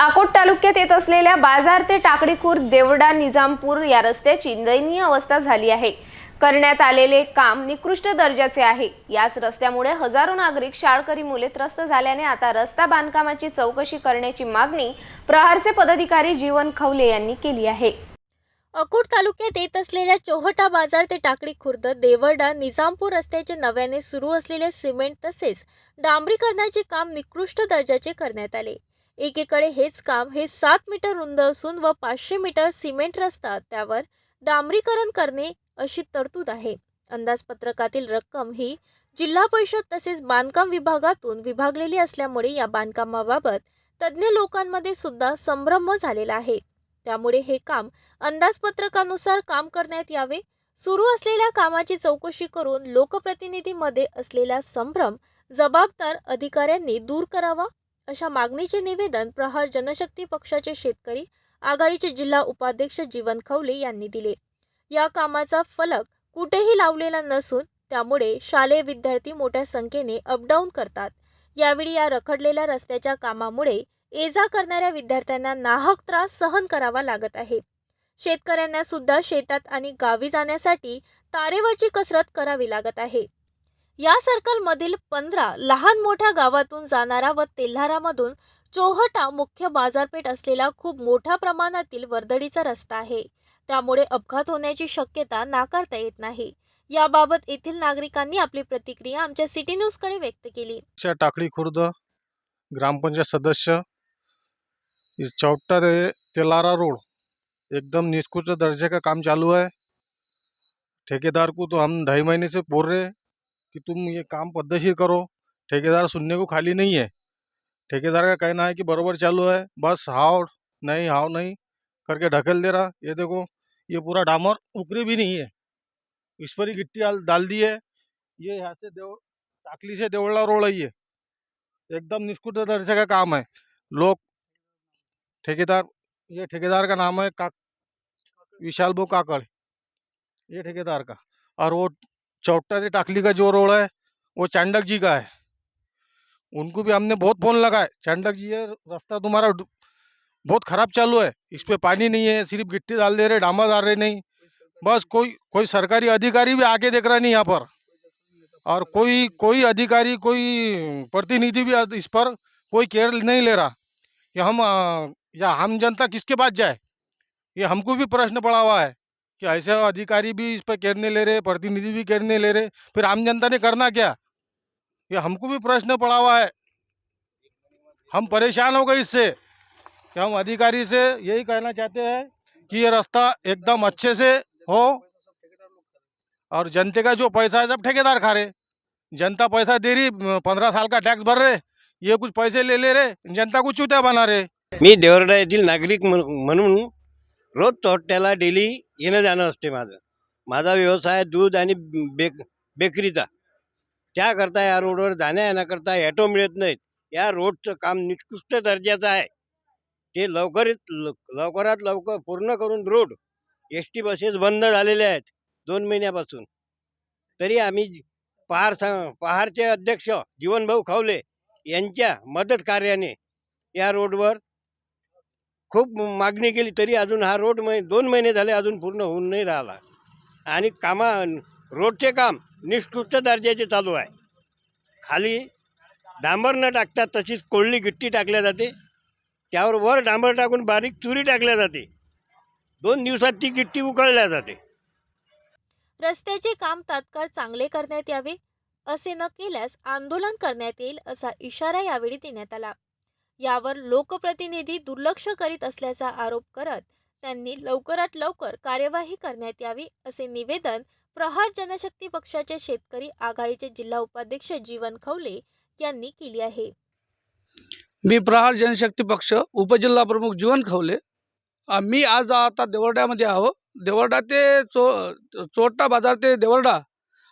अकोट तालुक्यात येत असलेल्या बाजार ते टाकळीखुर्द देवडा निजामपूर या रस्त्याची दयनीय अवस्था झाली आहे. करण्यात आलेले काम निकृष्ट दर्जाचे आहे. याच रस्त्यामुळे हजारो नागरिक शाळकरी मुले त्रस्त झाल्याने आता रस्ता बांधकामाची चौकशी करण्याची मागणी प्रहारचे पदाधिकारी जीवन खवले यांनी केली आहे. अकोट तालुक्यात येत असलेल्या चोहटा बाजार ते टाकडी खुर्द देवडा निजामपूर रस्त्याचे नव्याने सुरू असलेले सिमेंट तसेच डांबरीकरणाचे काम निकृष्ट दर्जाचे करण्यात आले. एकीकडे हेच काम हे सात मीटर रुंद असून व पाचशे मीटर सिमेंट रस्ता त्यावर डांबरीकरण करणे अशी तरतूद आहे. अंदाजपत्रकातील रक्कम ही जिल्हा परिषद तसेच बांधकाम विभागातून विभागलेली असल्यामुळे या बांधकामाबाबत तज्ज्ञ लोकांमध्ये सुद्धा संभ्रम झालेला आहे. त्यामुळे हे काम अंदाजपत्रकानुसार काम करण्यात यावे. सुरू असलेल्या कामाची चौकशी करून लोकप्रतिनिधीमध्ये असलेला संभ्रम जबाबदार अधिकाऱ्यांनी दूर करावा. अशा मागणीचे निवेदन प्रहार जनशक्ती पक्षाचे शेतकरी आघाडीचे जिल्हा उपाध्यक्ष जीवन खवले यांनी दिले. या कामाचा फलक कुठेही लावलेला नसून त्यामुळे शालेय विद्यार्थी मोठ्या संख्येने अपडाऊन करतात. यावेळी या रखडलेल्या रस्त्याच्या कामामुळे ये जा करणाऱ्या विद्यार्थ्यांना नाहक त्रास सहन करावा लागत आहे. शेतकऱ्यांना सुद्धा शेतात आणि गावी जाण्यासाठी तारेवरची कसरत करावी लागत आहे. या सर्कलमधील पंधरा लहान मोठ्या गावातून जाणारा व तेल्हारामधून चोहटा मुख्य बाजारपेठ असलेला खूप मोठ्या प्रमाणातील वर्दळीचा रस्ता आहे. त्यामुळे अपघात होण्याची शक्यता नाकारता येत नाही. याबाबत येथील नागरिकांनी आपली प्रतिक्रिया आमच्या सिटी न्यूजकडे व्यक्त केली. टाकळी खुर्द ग्रामपंचायत सदस्य चौटा ते तेलारा रोड. एकदम निष्कुच दर्जे का काम चालू है ठेकेदार को तो हम ढाई महीने से बोल रहे हैं. कि तुम ये काम पद्धतशीर करो, ठेकेदार सुनने को खाली नहीं है। ठेकेदार का कहना है कि बराबर चालू है, बस हाव नहीं हाव नहीं, करके ढकेल दे रहा। ये देखो, ये पूरा डामर उकरी भी नहीं है। इस पर ही गिट्टी डाल दी है। ये यहाँ से देव, टाकली से देवड़ा रोड है एकदम निष्कृत दर्जे का काम है। लोग, ठेकेदार, ये ठेकेदार का नाम है का विशाल बो काकड़। ये ठेकेदार का। और वो चौटा से टाकली का जो रोड है, वो चांडक जी का है। उनको भी हमने बहुत फ़ोन लगाए, चांडक जी ये रास्ता तुम्हारा बहुत खराब चालू है, इस पर पानी नहीं है, सिर्फ़ गिट्टी डाल दे रहे, डामा डाल रहे, नहीं। बस कोई कोई सरकारी अधिकारी भी आके देख रहा नहीं यहाँ पर। और कोई कोई अधिकारी, कोई प्रतिनिधि भी इस पर कोई केयर नहीं ले रहा। कि हम, या हम जनता किसके पास जाए? ये हमको भी प्रश्न पड़ा हुआ है। कि ऐसे अधिकारी भी इस पर केयर नहीं ले रहे, प्रतिनिधि भी केयर नहीं ले रहे, फिर आम जनता ने करना क्या? ये हमको भी प्रश्न पड़ा हुआ है। हम परेशान हो गए इससे। कि हम अधिकारी से यही कहना चाहते हैं कि ये रास्ता एकदम अच्छे से हो और जनते का जो पैसा है, सब ठेकेदार खा रहे। जनता पैसा दे रही, पंद्रह साल का टैक्स भर रहे, ये कुछ पैसे ले ले रहे, जनता को चुत्या बना रहे। मी देवरडा येथील नागरिक म्हण- म्हणून रोज तोट्याला डेली येणं जाणं असते माझं. माझा व्यवसाय दूध आणि बेक बेकरीचा. त्याकरता या रोडवर जाण्या येण्याकरता ॲटो मिळत नाहीत. या रोडचं काम निकृष्ट दर्जाचं आहे. ते लवकरीत ल- लवकरात लवकर पूर्ण करून रोड एस टी बसेस बंद झालेल्या आहेत दोन महिन्यापासून. तरी आम्ही पहार स- पहारचे अध्यक्ष जीवनभाऊ खवले यांच्या मदत कार्याने या रोडवर खूप मागणी केली तरी अजून हा रोड मै दोन महिने झाले अजून पूर्ण होऊन नाही राहिला. आणि कामा रोडचे काम निष्कृष्ट दर्जाचे चालू आहे. खाली डांबर न टाकता तशीच कोळली गिट्टी टाकल्या जाते. त्यावर वर डांबर टाकून बारीक चुरी टाकल्या जाते. दोन दिवसात ती गिट्टी उकळल्या जाते. रस्त्याचे काम तात्काळ चांगले करण्यात यावे असे न केल्यास आंदोलन करण्यात येईल असा इशारा यावेळी देण्यात आला. यावर लोकप्रतिनिधी दुर्लक्ष करीत असल्याचा आरोप करत त्यांनी लवकरात लवकर कार्यवाही करण्यात यावी असे निवेदन प्रहार जनशक्ती पक्षाचे शेतकरी आघाडीचे जिल्हा उपाध्यक्ष जीवन खवले यांनी केली आहे. मी प्रहार जनशक्ती पक्ष उपजिल्हा प्रमुख जीवन खवले. मी आज आता देवर्ड्यामध्ये आहो. देवर्डा ते चो चोटा बाजार ते देवर्डा.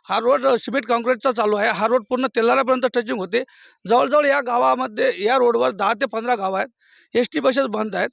हा रोड सिमेंट कॉन्क्रीटचा चालू आहे. हा रोड पूर्ण तेलारापर्यंत टचिंग होते. जवळजवळ या गावामध्ये या रोडवर दहा ते पंधरा गावं आहेत. एस टी बसेस बंद आहेत.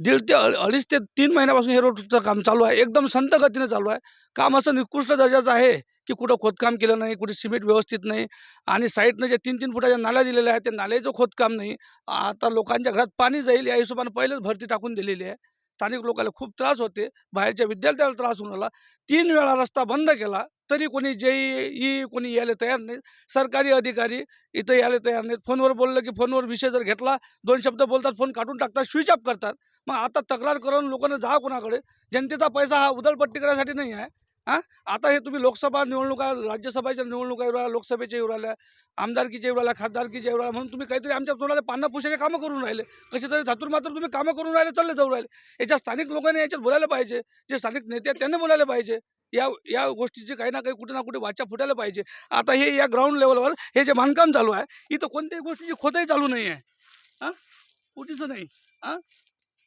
दीड ते अ- अडीच ते तीन महिन्यापासून हे रोडचं काम चालू आहे. एकदम संत गतीने चालू आहे. काम असं निकृष्ट दर्जाचं आहे की कुठं खोदकाम केलं नाही कुठे सिमेंट व्यवस्थित नाही आणि साईडनं जे तीन तीन फुटाच्या नाल्या दिलेल्या आहेत त्या नाल्याचं खोदकाम नाही. आता लोकांच्या घरात पाणी जाईल या हिशोबाने पहिलेच भरती टाकून दिलेली आहे. स्थानिक लोकांना खूप त्रास होते. बाहेरच्या विद्यार्थ्याला त्रास होऊन राहिला. तीन वेळा रस्ता बंद केला तरी कोणी जे ई कोणी यायला तयार नाही. सरकारी अधिकारी इथं यायला तयार नाहीत. फोनवर बोललं की फोनवर विषय जर घेतला दोन शब्द बोलतात फोन काढून टाकतात स्विच ऑफ करतात. मग आता तक्रार करून लोकांना जा कोणाकडे? जनतेचा पैसा हा उधळपट्टी करण्यासाठी नाही आहे. हां आता हे तुम्ही लोकसभा निवडणुका राज्यसभेच्या निवडणुका येऊ राहिल्या लोकसभेच्या येऊ राहिल्या आमदारकीच्या येऊ राहिल्या खासदारकीच्या येऊ राहिल्या म्हणून तुम्ही काहीतरी आमच्या तोंडाला पानं पुशाचे कामं करून राहिले. कसे तरी धातूर मात्र तुम्ही कामं करून राहिले चालले जाऊ राहिले. याच्या स्थानिक लोकांनी याच्यात बोलायला पाहिजे. जे स्थानिक नेते आहेत त्यांनी बोलायला पाहिजे. या या गोष्टीची काही ना काही कुठे ना कुठे वाचा फुटायला पाहिजे. आता हे या ग्राउंड लेवलवर हे जे बांधकाम चालू आहे इथं कोणत्याही गोष्टीची खोदही चालू नाही आहे हां कुठेच नाही. हां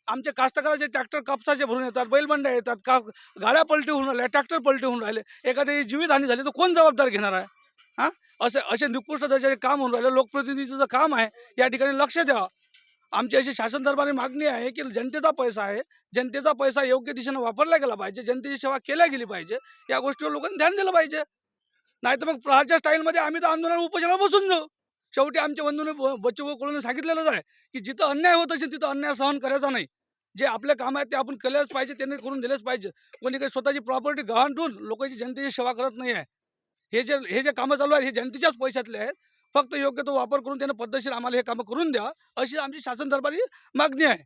आमचे कास्तकाराचे ट्रॅक्टर कापसाचे भरून येतात बैलबंड्या येतात का गाड्या पलटी होऊन राहिल्या ट्रॅक्टर पलटी होऊन राहिले एखादी जीवितहानी झाली तर कोण जबाबदार घेणार आहे? हां? असे असे निकृष्ट दर्जाचे काम होऊन राहिले लोकप्रतिनिधीचं काम आहे या ठिकाणी लक्ष द्यावं आमची अशी शासन दरबारी मागणी आहे की जनतेचा पैसा आहे जनतेचा पैसा योग्य दिशेनं वापरला गेला पाहिजे जनतेची सेवा केल्या गेली पाहिजे या गोष्टीवर लोकांनी ध्यान दिलं पाहिजे. नाही तर मग प्रहारच्या स्टाईलमध्ये आम्ही तर आंदोलन उपोषणाला बसून जाऊ. शेवटी आमच्या बंधूने बच्चू कडून सांगितलेलंच आहे की जिथं अन्याय होत असेल तिथं अन्याय सहन करायचा नाही. जे आपले काम आहे ते आपण केलंच पाहिजे त्यांनी करून दिलेच पाहिजे. कोणी काही स्वतःची प्रॉपर्टी गहाण ठेवून लोकांची जनतेची सेवा करत नाही आहे. हे जे हे जे कामं चालू आहेत हे जनतेच्याच पैशातले आहेत. फक्त योग्य तो वापर करून त्यानं पद्धतशीर आम्हाला हे कामं करून द्या अशी आमची शासन दरबारी मागणी आहे.